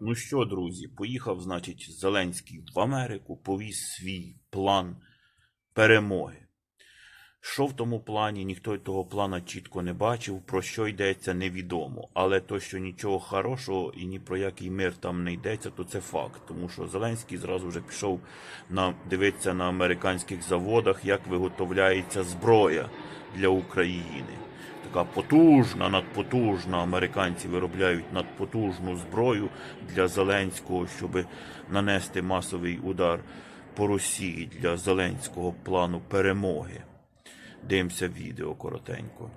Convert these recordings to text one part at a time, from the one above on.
Ну що, друзі, поїхав, значить, Зеленський в Америку, повіз свій план перемоги. Що в тому плані, ніхто того плана чітко не бачив, про що йдеться, невідомо. Але то, що нічого хорошого і ні про який мир там не йдеться, то це факт. Тому що Зеленський зразу вже пішов на дивитися на американських заводах, як виготовляється зброя для України. Така потужна, надпотужна. Американці виробляють надпотужну зброю для Зеленського, щоб нанести масовий удар по Росії для Зеленського плану перемоги. Дивимося відео коротенько.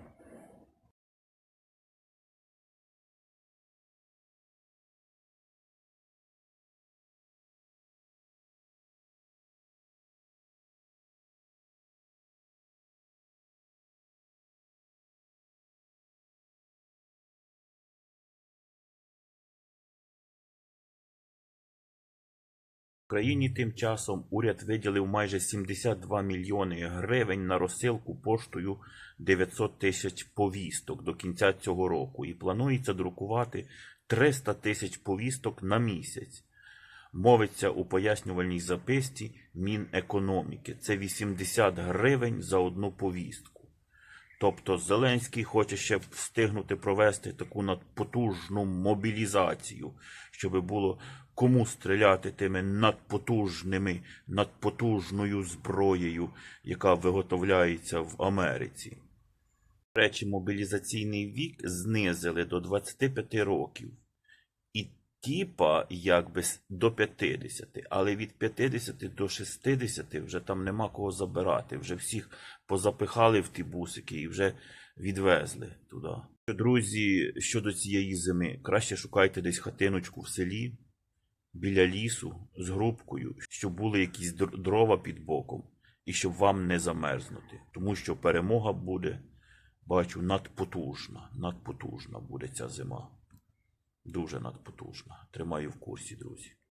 Країні тим часом уряд виділив майже 72 мільйони гривень на розсилку поштою 900 тисяч повісток до кінця цього року і планується друкувати 300 тисяч повісток на місяць. Мовиться у пояснювальній записці Мінекономіки. Це 80 гривень за одну повістку. Тобто Зеленський хоче ще встигнути провести таку надпотужну мобілізацію, щоб було кому стріляти тими надпотужними, надпотужною зброєю, яка виготовляється в Америці. Речі, мобілізаційний вік знизили до 25 років. І типа якби до 50, але від 50 до 60 вже там нема кого забирати. Вже всіх позапихали в ті бусики і вже відвезли туди. Друзі, щодо цієї зими, краще шукайте десь хатиночку в селі біля лісу з грубкою, щоб були якісь дрова під боком, і щоб вам не замерзнути. Тому що перемога буде, бачу, надпотужна. Надпотужна буде ця зима. Дуже надпотужна. Тримаю в курсі, друзі.